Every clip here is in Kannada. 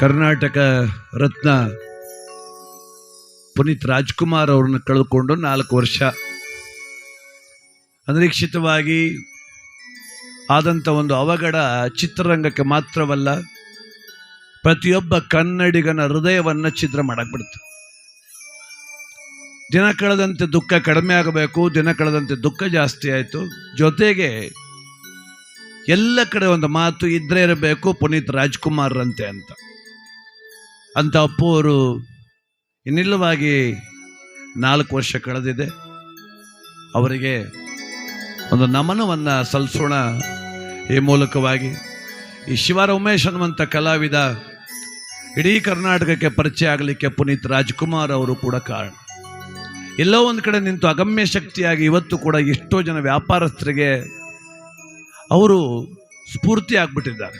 ಕರ್ನಾಟಕ ರತ್ನ ಪುನೀತ್ ರಾಜ್ಕುಮಾರ್ ಅವ್ರನ್ನ ಕಳೆದುಕೊಂಡು ನಾಲ್ಕು ವರ್ಷ ಅನಿರೀಕ್ಷಿತವಾಗಿ ಆದಂಥ ಒಂದು ಅವಘಡ ಚಿತ್ರರಂಗಕ್ಕೆ ಮಾತ್ರವಲ್ಲ, ಪ್ರತಿಯೊಬ್ಬ ಕನ್ನಡಿಗನ ಹೃದಯವನ್ನು ಛಿದ್ರ ಮಾಡಾಕ್ಬಿಡ್ತು ದಿನ ಕಳೆದಂತೆ ದುಃಖ ಕಡಿಮೆ ಆಗಬೇಕು, ದಿನ ಕಳೆದಂತೆ ದುಃಖ ಜಾಸ್ತಿ ಆಯಿತು. ಜೊತೆಗೆ ಎಲ್ಲ ಕಡೆ ಒಂದು ಮಾತು ಇದ್ರೆ ಇರಬೇಕು, ಪುನೀತ್ ರಾಜ್ಕುಮಾರ್ ಅಂತೆ ಅಂತ. ಅಂತ ಅಪ್ಪು ಅವರು ಇನ್ನಿಲ್ಲವಾಗಿ ನಾಲ್ಕು ವರ್ಷ ಕಳೆದಿದೆ. ಅವರಿಗೆ ಒಂದು ನಮನವನ್ನು ಸಲ್ಲಿಸೋಣ ಈ ಮೂಲಕವಾಗಿ. ಈ ಶಿವರ ಉಮೇಶ್ ಅನ್ನುವಂಥ ಕಲಾವಿದ ಇಡೀ ಕರ್ನಾಟಕಕ್ಕೆ ಪರಿಚಯ ಆಗಲಿಕ್ಕೆ ಪುನೀತ್ ರಾಜ್ಕುಮಾರ್ ಅವರು ಕೂಡ ಕಾರಣ. ಎಲ್ಲೋ ಒಂದು ಕಡೆ ನಿಂತು ಅಗಮ್ಯ ಶಕ್ತಿಯಾಗಿ ಇವತ್ತು ಕೂಡ ಎಷ್ಟೋ ಜನ ವ್ಯಾಪಾರಸ್ಥರಿಗೆ ಅವರು ಸ್ಫೂರ್ತಿ ಆಗ್ಬಿಟ್ಟಿದ್ದಾರೆ.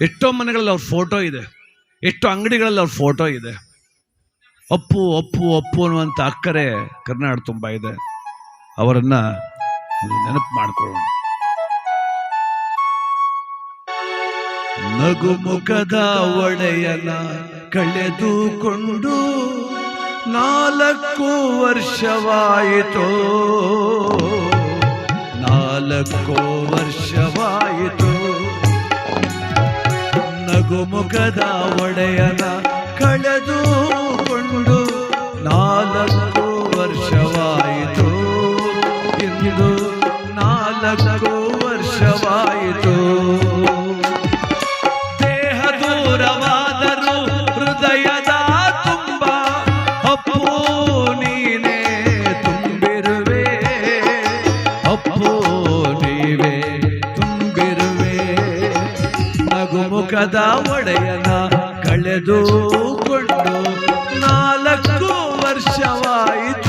ಎಷ್ಟೋ ಮನೆಗಳಲ್ಲಿ ಅವ್ರ ಫೋಟೋ ಇದೆ. ಎಷ್ಟೋ ಅಂಗಡಿಗಳಲ್ಲಿ ಅವ್ರ ಫೋಟೋ ಇದೆ. ಅಪ್ಪು ಅಪ್ಪು ಅಪ್ಪು ಅನ್ನುವಂಥ ಅಕ್ಕರೆ ಕರ್ನಾಟಕ ತುಂಬ ಇದೆ. ಅವರನ್ನ ನೆನಪು ಮಾಡಿಕೊಳ್ಳೋಣ. ನಗು ಮುಖದ ಒಡೆಯನ ಕಳೆದುಕೊಂಡು ನಾಲ್ಕು ವರ್ಷವಾಯಿತು. ನಾಲ್ಕು ವರ್ಷವಾಯಿತು ನಗುಮುಖದ ಒಡೆಯನ ಕಳೆದುಕೊಂಡು ನಾಲ್ಕು ವರ್ಷವಾಯಿತು. ಇಂದು ನಾಲ್ಕು ನಗುಮುಖದ ಒಡೆಯನ ಕಳೆದುಕೊಂಡು ನಾಲ್ಕು ವರ್ಷವಾಯಿತು.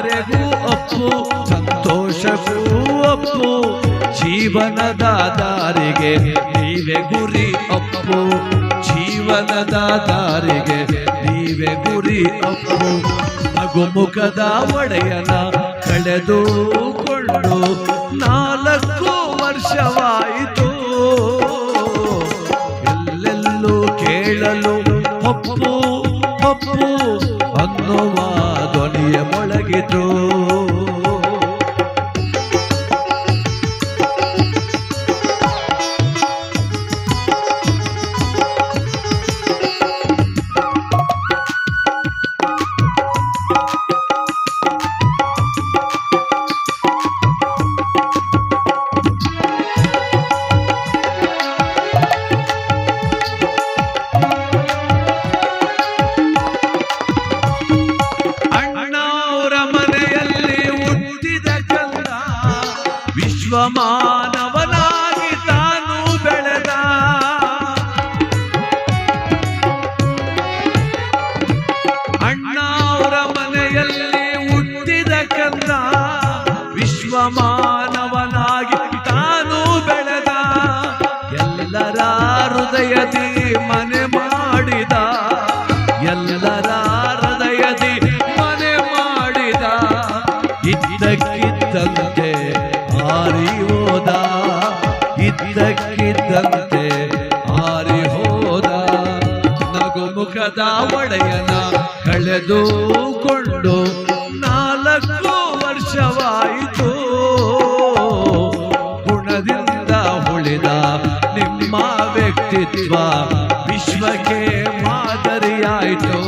ಅಕ್ಕರೆಗೂ ಅಪ್ಪು ಸಂತೋಷಕ್ಕೂ ಅಪ್ಪು, ಜೀವನದ ದಾರಿಗೆ ನೀವೇ ಗುರಿ ಅಪ್ಪು, ಜೀವನದ ದಾರಿಗೆ ನೀವೇ ಗುರಿ ಅಪ್ಪು. ಅಗುಮುಖದ ಒಡೆಯನ ಕಳೆದುಕೊಂಡು ನಾಲ್ಕು ವರ್ಷವಾಯಿತು. ಎಲ್ಲೆಲ್ಲೂ ಕೇಳಲು ಅಪ್ಪು ಅಪ್ಪು ಅನ್ನುವ ಧ್ವನಿಯ ಮೊಳಗಿತು ಅಣ್ಣವರ ವಿಶ್ವಮಾನವನಾಗಿ ತಾನು ಬೆಳೆದ. ಅಣ್ಣವರ ಮನೆಯಲ್ಲಿ ಹುಟ್ಟಿದ ಕಂದ ವಿಶ್ವಮಾನವನಾಗಿ ನಗುಮುಖದ ಒಡೆಯನ ಕಳೆದುಕೊಂಡು ನಾಲ್ಕು ವರ್ಷವಾಯಿತು. ಗುಣದಿಂದ ಉಳಿದ ನಿಮ್ಮ ವ್ಯಕ್ತಿತ್ವ ವಿಶ್ವಕ್ಕೆ ಮಾದರಿಯಾಯಿತು.